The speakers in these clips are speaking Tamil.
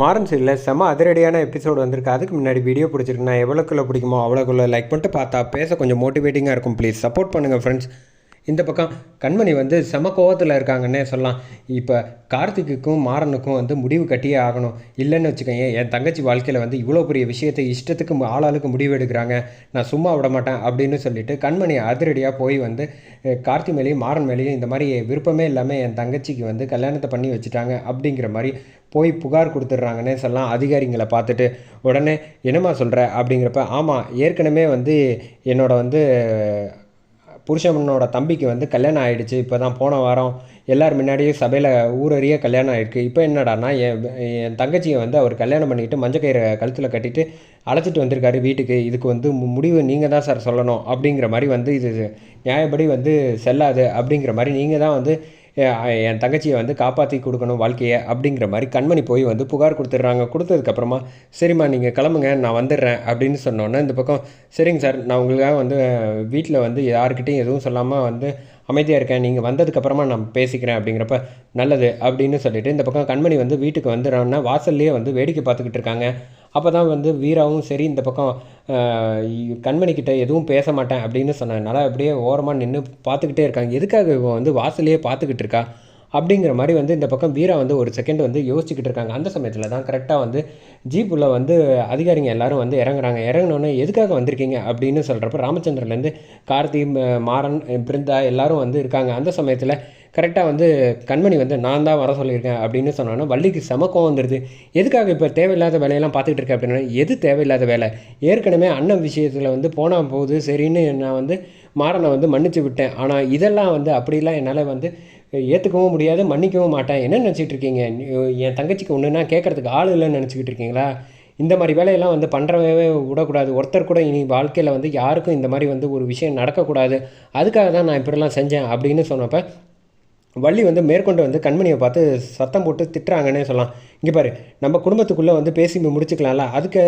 மாறன் சீரியலில் செம அதிரடியான எபிசோடு வந்திருக்கு. அதுக்கு முன்னாடி வீடியோ பிடிச்சிருக்குன்னா நான் பிடிக்குமோ அவ்வளோக்குள்ளே லைக் பண்ணிட்டு பார்த்தா பேச கொஞ்சம் மோட்டிவேட்டிங்காக இருக்கும். ப்ளீஸ் சப்போர்ட் பண்ணுங்கள் ஃப்ரெண்ட்ஸ் இந்த பக்கம் கண்மணி வந்து செம கோவத்தில் இருக்காங்கன்னே சொல்லலாம். இப்போ கார்த்திக்குக்கும் மாறனுக்கும் வந்து முடிவு கட்டியே ஆகணும். இல்லைன்னு வச்சுக்கோங்க என் தங்கச்சி வாழ்க்கையில் வந்து இவ்வளோ பெரிய விஷயத்தை இஷ்டத்துக்கு ஆளாளுக்கு முடிவு எடுக்கிறாங்க. நான் சும்மா விட மாட்டேன் அப்படின்னு சொல்லிட்டு கண்மணி அதிரடியாக போய் வந்து கார்த்தி மேலேயும் மாறன் மேலேயும் இந்த மாதிரி விருப்பமே இல்லாமல் என் தங்கச்சிக்கு வந்து கல்யாணத்தை பண்ணி வச்சுட்டாங்க அப்படிங்கிற மாதிரி போய் புகார் கொடுத்துட்றாங்கன்னே சொல்லலாம். அதிகாரிங்களை பார்த்துட்டு உடனே என்னம்மா சொல்கிற அப்படிங்கிறப்ப ஆமாம் ஏற்கனவே வந்து என்னோட வந்து புருஷனோட தம்பிக்கு வந்து கல்யாணம் ஆகிடுச்சு இப்போ தான் போன வாரம் எல்லார் முன்னாடியும் சபையில் ஊரறிய கல்யாணம் ஆயிருக்கு. இப்போ என்னடான்னா என் என் தங்கச்சியை வந்து அவர் கல்யாணம் பண்ணிக்கிட்டு மஞ்சக்கயிறை கழுத்தில் கட்டிட்டு அழைச்சிட்டு வந்திருக்காரு வீட்டுக்கு. இதுக்கு வந்து மு- முடிவு நீங்கள் தான் சார் சொல்லணும் அப்படிங்கிற மாதிரி வந்து இது நியாயப்படி வந்து செல்லாது அப்படிங்கிற மாதிரி நீங்கள் தான் வந்து என் தங்கச்சியை வந்து காப்பாற்றி கொடுக்கணும் வாழ்க்கையை அப்படிங்கிற மாதிரி கண்மணி போய் வந்து புகார் கொடுத்துட்றாங்க. கொடுத்ததுக்கப்புறமா சரிம்மா நீங்கள் கிளம்புங்க நான் வந்துடுறேன் அப்படின்னு சொன்னோன்னே இந்த பக்கம் சரிங்க சார் நான் உங்களுக்காக வந்து வீட்டில் வந்து யாருக்கிட்டையும் எதுவும் சொல்லாமல் வந்து அமைதியாக இருக்கேன் நீங்கள் வந்ததுக்கப்புறமா நான் பேசிக்கிறேன் அப்படிங்கிறப்ப நல்லது அப்படின்னு சொல்லிட்டு இந்த பக்கம் கண்மணி வந்து வீட்டுக்கு வந்துடுறோன்னா வாசல்லையே வந்து வேடிக்கை பார்த்துக்கிட்டு இருக்காங்க. அப்போ தான் வந்து வீராவும் சரி இந்த பக்கம் கண்மணிக்கிட்ட எதுவும் பேச மாட்டேன் அப்படின்னு சொன்னதுனால அப்படியே ஓரமாக நின்று பார்த்துக்கிட்டே இருக்காங்க. எதுக்காக இவன் வந்து வாசலையே பார்த்துக்கிட்டு இருக்கா? அப்படிங்கிற மாதிரி வந்து இந்த பக்கம் வீரா வந்து ஒரு செகண்ட் வந்து யோசிச்சுக்கிட்டு இருக்காங்க. அந்த சமயத்தில் தான் கரெக்டாக வந்து ஜீப்புள்ள வந்து அதிகாரிங்க எல்லாரும் வந்து இறங்குறாங்க. இறங்கினோன்னே எதுக்காக வந்திருக்கீங்க அப்படின்னு சொல்கிறப்ப ராமச்சந்திரன்லேருந்து கார்த்தி மாறன் பிருந்தா எல்லாரும் வந்து இருக்காங்க. அந்த சமயத்தில் கரெக்டாக வந்து கண்மணி வந்து நான் தான் வர சொல்லியிருக்கேன் அப்படின்னு சொன்னோன்னா வள்ளிக்கு செம கோவம் வந்துடுது எதுக்காக இப்போ தேவையில்லாத வேலையெல்லாம் பார்த்துக்கிட்டு இருக்கேன் அப்படின்னா எது தேவையில்லாத வேலை? ஏற்கனவே அண்ணன் விஷயத்தில் வந்து போனால் போகுது சரின்னு நான் வந்து மாறனை வந்து மன்னிச்சு விட்டேன். ஆனால் இதெல்லாம் வந்து அப்படிலாம் என்னால் வந்து ஏற்றுக்கவும் முடியாது மன்னிக்கவும் மாட்டேன். என்ன நினச்சிட்டு இருக்கீங்க? என் தங்கச்சிக்கு ஒன்றுனா கேட்குறதுக்கு ஆள் இல்லைன்னு நினச்சிக்கிட்டு இருக்கீங்களா? இந்த மாதிரி வேலையெல்லாம் வந்து பண்ணுறவே விடக்கூடாது. ஒருத்தர் கூட இனி வாழ்க்கையில் வந்து யாருக்கும் இந்த மாதிரி வந்து ஒரு விஷயம் நடக்கக்கூடாது. அதுக்காக தான் நான் இப்படிலாம் செஞ்சேன் அப்படின்னு சொன்னப்போ வள்ளி வந்து மேற்கொண்டு வந்து கண்மணியை பார்த்து சத்தம் போட்டு திட்டுறாங்கன்னே சொல்லலாம். இங்கே பாரு நம்ம குடும்பத்துக்குள்ளே வந்து பேசி முடிச்சுக்கலாம்ல. அதுக்கு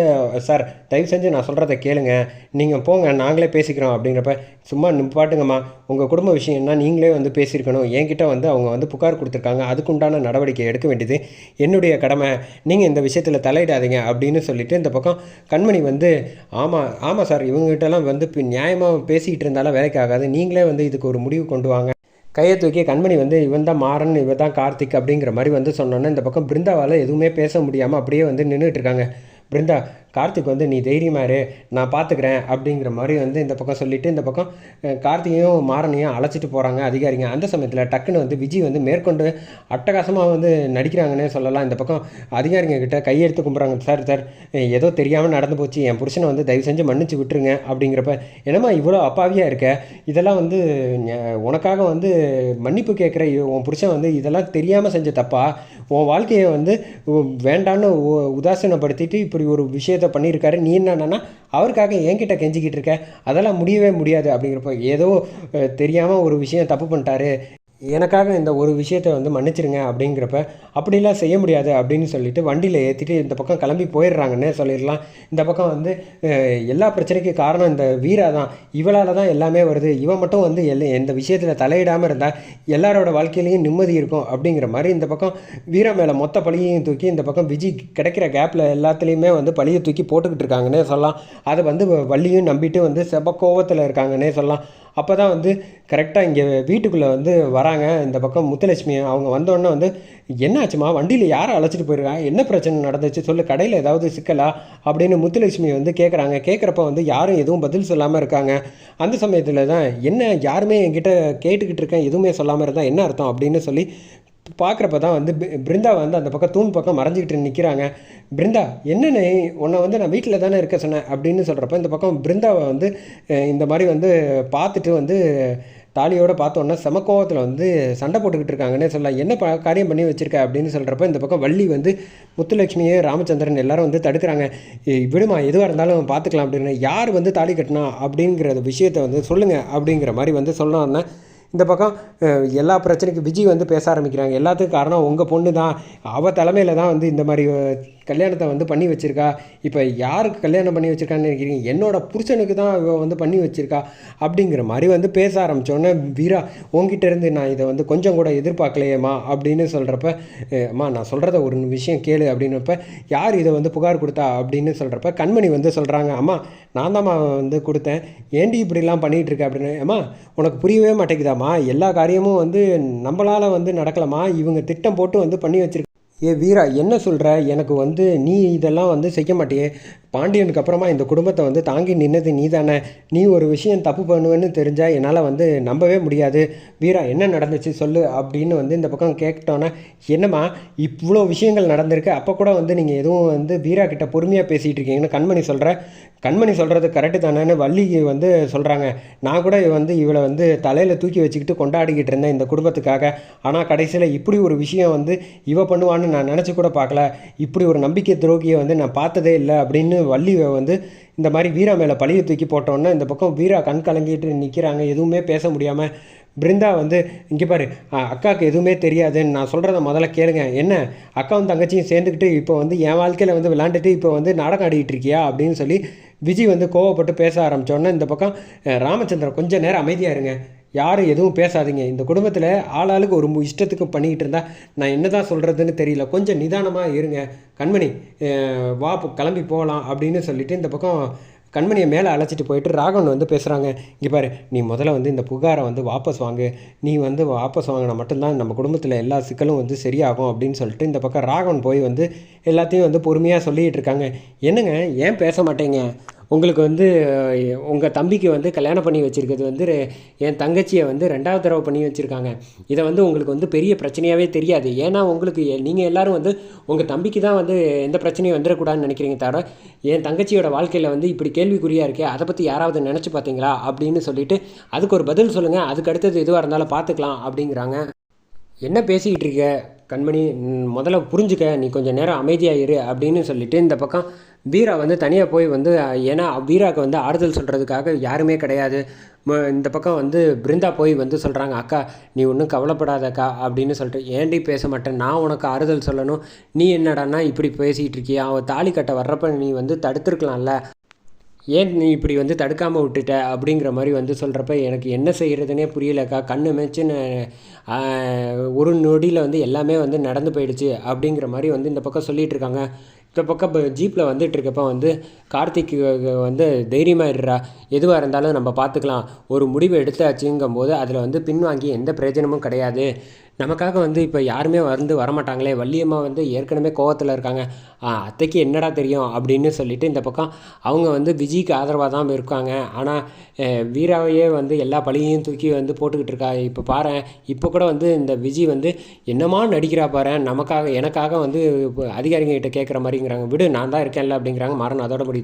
சார் தயவு செஞ்சு நான் சொல்கிறத கேளுங்க. நீங்கள் போங்க நாங்களே பேசிக்கிறோம் அப்படிங்கிறப்ப சும்மா நிப்பாட்டுங்கம்மா உங்கள் குடும்ப விஷயம்னா நீங்களே வந்து பேசியிருக்கணும். என்கிட்ட வந்து அவங்க வந்து புகார் கொடுத்துருக்காங்க. அதுக்குண்டான நடவடிக்கை எடுக்க வேண்டியது என்னுடைய கடமை. நீங்கள் இந்த விஷயத்தில் தலையிடாதீங்க அப்படின்னு சொல்லிட்டு இந்த பக்கம் கண்மணி வந்து ஆமாம் ஆமாம் சார் இவங்ககிட்டலாம் வந்து இப்போ நியாயமாக பேசிக்கிட்டு இருந்தாலும் வேலைக்கு ஆகாது. நீங்களே வந்து இதுக்கு ஒரு முடிவு கொண்டு வாங்க. கையை தூக்கி கண்மணி வந்து இவன் தான் மாறன் இவன் தான் கார்த்திக் அப்படிங்கிற மாதிரி வந்து சொன்னோன்னே இந்த பக்கம் பிருந்தாவால் எதுவுமே பேச முடியாமல் அப்படியே வந்து நின்றுட்டு இருக்காங்க. பிருந்தா கார்த்திக் வந்து நீ தைரியமாரு நான் பார்த்துக்கிறேன் அப்படிங்கிற மாதிரி வந்து இந்த பக்கம் சொல்லிட்டு இந்த பக்கம் கார்த்திகையும் மாறனையும் அழைச்சிட்டு போகிறாங்க அதிகாரிங்க. அந்த சமயத்தில் டக்குன்னு வந்து விஜய் வந்து மேற்கொண்டு அட்டகாசமாக வந்து நடிக்கிறாங்கன்னே சொல்லலாம். இந்த பக்கம் அதிகாரிங்க கிட்ட கையெடுத்து கும்பிட்றாங்க சார் சார் ஏதோ தெரியாமல் நடந்து போச்சு. என் புருஷனை வந்து தயவு செஞ்சு மன்னிச்சு விட்டுருங்க அப்படிங்கிறப்ப என்னம்மா இவ்வளோ அப்பாவியாக இருக்க? இதெல்லாம் வந்து உனக்காக வந்து மன்னிப்பு கேட்குற உன் புருஷன் வந்து இதெல்லாம் தெரியாமல் செஞ்ச தப்பா? உன் வாழ்க்கையை வந்து வேண்டான்னு உ- உதாசீனப்படுத்திட்டு இப்படி ஒரு விஷயத்தை பண்ணியிருக்காரு. நீ என்னன்னா அவருக்காக என்கிட்ட கெஞ்சிக்கிட்டு இருக்க? அதெல்லாம் முடியவே முடியாது அப்படிங்கிறப்ப ஏதோ தெரியாமல் ஒரு விஷயம் தப்பு பண்ணிட்டாரு. எனக்காக இந்த ஒரு விஷயத்தை வந்து மன்னிச்சிருங்க அப்படிங்கிறப்ப அப்படிலாம் செய்ய முடியாது அப்படின்னு சொல்லிட்டு வண்டியில் ஏற்றிட்டு இந்த பக்கம் கிளம்பி போயிடுறாங்கன்னே சொல்லிடலாம். இந்த பக்கம் வந்து எல்லா பிரச்சனைக்கும் காரணம் இந்த வீரா தான். இவளால் தான் எல்லாமே வருது. இவன் மட்டும் வந்து எல்ல எந்த விஷயத்தில் தலையிடாமல் இருந்தால் எல்லாரோட வாழ்க்கையிலையும் நிம்மதி இருக்கும் அப்படிங்கிற மாதிரி இந்த பக்கம் வீரா மேலே மொத்த பழியையும் தூக்கி இந்த பக்கம் விஜி கிடைக்கிற கேப்பில் எல்லாத்துலேயுமே வந்து பழியை தூக்கி போட்டுக்கிட்டு இருக்காங்கன்னே சொல்லலாம். அதை வந்து வ- வள்ளியும் நம்பிட்டு வந்து செப கோவத்தில் இருக்காங்கன்னே சொல்லலாம். அப்போ தான் வந்து கரெக்டாக இங்கே வீட்டுக்குள்ளே வந்து வராங்க. இந்த பக்கம் முத்துலட்சுமி அவங்க வந்தோடனே வந்து என்னாச்சுமா வண்டியில் யாரை அழைச்சிட்டு போயிருக்கா? என்ன பிரச்சனை நடந்துச்சு? சொல்லு கடையில் ஏதாவது சிக்கலா? அப்படின்னு முத்துலட்சுமி வந்து கேட்குறாங்க கேட்குறப்ப வந்து யாரும் எதுவும் பதில் சொல்லாமல் இருக்காங்க. அந்த சமயத்தில் தான் என்ன யாருமே என்கிட்ட கேட்டுக்கிட்டு இருக்கேன் எதுவுமே சொல்லாமல் இருந்தால் என்ன அர்த்தம் அப்படின்னு சொல்லி பார்க்குறப்ப தான் வந்து பிருந்தா வந்து அந்த பக்கம் தூண் பக்கம் மறைஞ்சிக்கிட்டு நிற்கிறாங்க பிருந்தா என்னன்னு உன்னை வந்து நான் வீட்டில் தானே இருக்க சொன்னேன் அப்படின்னு சொல்கிறப்ப இந்த பக்கம் பிருந்தாவை வந்து இந்த மாதிரி வந்து பார்த்துட்டு வந்து தாலியோடு பார்த்தோன்னா சமக்கோவத்தில் வந்து சண்டை போட்டுக்கிட்டு இருக்காங்கன்னே சொல்லலாம். என்ன ப காரியம் பண்ணி வச்சுருக்க? அப்படின்னு சொல்கிறப்ப இந்த பக்கம் வள்ளி வந்து முத்துலட்சுமியே ராமச்சந்திரன் எல்லாரும் வந்து தடுக்கிறாங்க. விடுமா எதுவாக இருந்தாலும் பார்த்துக்கலாம் அப்படின்னு யார் வந்து தாலி கட்டினா? அப்படிங்கிற விஷயத்தை வந்து சொல்லுங்கள் அப்படிங்கிற மாதிரி வந்து சொன்னோன்னே இந்த பக்கம் எல்லா பிரச்சனைக்கும் விஜய் வந்து பேச ஆரம்பிக்கிறாங்க. எல்லாத்துக்கும் காரணம் உங்கள் பொண்ணு தான் அவள் தலைமையில் தான் வந்து இந்த மாதிரி கல்யாணத்தை வந்து பண்ணி வச்சுருக்கா? இப்போ யாருக்கு கல்யாணம் பண்ணி வச்சிருக்கான்னு நினைக்கிறீங்க? என்னோட புருஷனுக்கு தான் இவ வந்து பண்ணி வச்சுருக்கா? அப்படிங்கிற மாதிரி வந்து பேச ஆரம்பித்தோன்னே வீரா உங்ககிட்ட இருந்து நான் இதை வந்து கொஞ்சம் கூட எதிர்பார்க்கலையேம்மா அப்படின்னு சொல்கிறப்ப அம்மா நான் சொல்கிறத ஒரு விஷயம் கேளு அப்படின்னப்ப யார் இதை வந்து புகார் கொடுத்தா? அப்படின்னு சொல்கிறப்ப கண்மணி வந்து சொல்கிறாங்க அம்மா நான் தான்மா வந்து கொடுத்தேன். ஏண்டி இப்படிலாம் பண்ணிகிட்டு அப்படின்னு அம்மா உனக்கு புரியவே மாட்டேங்குதாம்மா. எல்லா காரியமும் வந்து நம்மளால் வந்து நடக்கலாமா இவங்க திட்டம் போட்டு வந்து பண்ணி வச்சுருக்க ஏ வீரா என்ன சொல்கிற எனக்கு வந்து நீ இதெல்லாம் வந்து செய்ய மாட்டியே. பாண்டியனுக்கு அப்புறமா இந்த குடும்பத்தை வந்து தாங்கி நின்னது நீ தானே நீ ஒரு விஷயம் தப்பு பண்ணுவேன்னு தெரிஞ்சால் என்னால் வந்து நம்பவே முடியாது. வீரா என்ன நடந்துச்சு சொல்லு அப்படின்னு வந்து இந்த பக்கம் கேட்டோன்னே என்னம்மா இவ்வளோ விஷயங்கள் நடந்திருக்கு. அப்போ கூட வந்து நீங்கள் எதுவும் வந்து வீரா கிட்ட பொறுமையாக பேசிகிட்டு இருக்கீங்கன்னு கண்மணி சொல்கிற கண்மணி சொல்கிறது கரெக்டு தானேன்னு வள்ளி வந்து சொல்கிறாங்க நான் கூட வந்து இவளை வந்து தலையில் தூக்கி வச்சுக்கிட்டு கொண்டாடிக்கிட்டு இருந்தேன் இந்த குடும்பத்துக்காக. ஆனால் கடைசியில் இப்படி ஒரு விஷயம் வந்து இவ பண்ணுவான்னு நான் நினச்சி கூட பார்க்கல. இப்படி ஒரு நம்பிக்கை துரோகியை வந்து நான் பார்த்ததே இல்லை அப்படின்னு வள்ளி வந்து இந்த மாதிரி வீரா மேலே பழியை தூக்கி போட்டோன்னே இந்த பக்கம் வீரா கண் கலங்கிட்டு நிற்கிறாங்க எதுவுமே பேச முடியாமல் பிருந்தா வந்து இங்கே பாரு அக்காவுக்கு எதுவுமே தெரியாதுன்னு நான் சொல்கிறத முதல்ல கேளுங்க. என்ன? அக்காவும் தங்கச்சியும் சேர்ந்துக்கிட்டு இப்போ வந்து என் வாழ்க்கையில் வந்து விளாண்டுட்டு இப்போ வந்து நாடகம் ஆடிக்கிட்டு இருக்கியா? அப்படின்னு சொல்லி விஜய் வந்து கோவப்பட்டு பேச ஆரம்பித்தோன்னே இந்த பக்கம் ராமச்சந்திரன் கொஞ்சம் நேரம் அமைதியாக இருங்க. யாரும் எதுவும் பேசாதீங்க. இந்த குடும்பத்தில் ஆளாளுக்கு ஒரு இஷ்டத்துக்கு பண்ணிக்கிட்டு இருந்தால் நான் என்ன தான் சொல்கிறதுன்னு தெரியல. கொஞ்சம் நிதானமாக இருங்க. கண்மணி வா கிளம்பி போகலாம் அப்படின்னு சொல்லிட்டு இந்த பக்கம் கண்மணியை மேலே அழைச்சிட்டு போயிட்டு ராகவன் வந்து பேசுகிறாங்க இங்கே பாரு நீ முதல்ல வந்து இந்த புகாரை வந்து வாபஸ் வாங்கு. நீ வந்து வாபஸ் வாங்கினா மட்டும்தான் நம்ம குடும்பத்தில் எல்லா சிக்கலும் வந்து சரியாகும் அப்படின்னு சொல்லிட்டு இந்த பக்கம் ராகவன் போய் வந்து எல்லாத்தையும் வந்து பொறுமையாக சொல்லிகிட்டு இருக்காங்க. என்னங்க? ஏன் பேச மாட்டேங்க? உங்களுக்கு வந்து உங்கள் தம்பிக்கு வந்து கல்யாணம் பண்ணி வச்சுருக்கிறது வந்து என் தங்கச்சியை வந்து ரெண்டாவது தடவை பண்ணி வச்சுருக்காங்க. இதை வந்து உங்களுக்கு வந்து பெரிய பிரச்சனையாகவே தெரியாது. ஏன்னா உங்களுக்கு நீங்கள் எல்லாரும் வந்து உங்கள் தம்பிக்கு தான் வந்து எந்த பிரச்சனையும் வந்துடக்கூடாதுன்னு நினைக்கிறீங்க தவிர என் தங்கச்சியோட வாழ்க்கையில் வந்து இப்படி கேள்விக்குறியாக இருக்கே அதை பற்றி யாராவது நினச்சி பார்த்தீங்களா? அப்படின்னு சொல்லிவிட்டு அதுக்கு ஒரு பதில் சொல்லுங்கள் அதுக்கு அடுத்தது எதுவாக இருந்தாலும் பார்த்துக்கலாம் அப்படிங்கிறாங்க. என்ன பேசிக்கிட்டு இருக்க கண்மணி? முதல்ல புரிஞ்சுக்க. நீ கொஞ்சம் நேரம் அமைதியாக இரு அப்படின்னு சொல்லிவிட்டு இந்த பக்கம் வீரா வந்து தனியாக போய் வந்து ஏன்னா வீராவுக்கு வந்து ஆறுதல் சொல்கிறதுக்காக யாருமே கிடையாது. ம- இந்த பக்கம் வந்து பிருந்தா போய் வந்து சொல்கிறாங்க அக்கா நீ ஒன்றும் கவலைப்படாதக்கா அப்படின்னு சொல்லிட்டு. ஏன்டி பேச மாட்டேன்? நான் உனக்கு ஆறுதல் சொல்லணும். நீ என்னடான்னா இப்படி பேசிகிட்டு இருக்கியா? அவன் தாலி கட்ட வர்றப்ப நீ வந்து தடுத்துருக்கலாம்ல. ஏன் நீ இப்படி வந்து தடுக்காமல் விட்டுட்ட? அப்படிங்கிற மாதிரி வந்து சொல்கிறப்ப எனக்கு என்ன செய்கிறதுனே புரியலக்கா. கண்ணு மேய்ச்சின்னு ஒரு நொடியில் வந்து எல்லாமே வந்து நடந்து போயிடுச்சு அப்படிங்கிற மாதிரி வந்து இந்த பக்கம் சொல்லிகிட்டு இருக்காங்க. இந்த பக்கம் இப்போ ஜீப்பில் வந்துட்டு வந்து கார்த்திக் வந்து தைரியமாகிடுறா எதுவாக இருந்தாலும் நம்ம பார்த்துக்கலாம் ஒரு முடிவு எடுத்தாச்சுங்கும் போது அதில் வந்து பின்வாங்கி எந்த பிரயோஜனமும் கிடையாது. நமக்காக வந்து இப்போ யாருமே வந்து வரமாட்டாங்களே. வள்ளியம்மா வந்து ஏற்கனவே கோவத்தில் இருக்காங்க. அத்தைக்கு என்னடா தெரியும்? அப்படின்னு சொல்லிட்டு இந்த பக்கம் அவங்க வந்து விஜய்க்கு ஆதரவாக தான் இருக்காங்க. ஆனால் வீராவையே வந்து எல்லா பழியையும் தூக்கி வந்து போட்டுக்கிட்டு இருக்கா. இப்போ பாரு இப்போ கூட வந்து இந்த விஜய் வந்து என்னமா நடிக்கிறா பாரு? நமக்காக எனக்காக வந்து இப்போ அதிகாரிங்க கிட்ட கேட்குற மாதிரிங்கிறாங்க. விடு நான் தான் இருக்கேன்ல அப்படிங்கிறாங்க. மரணம் அதோட முடியுது.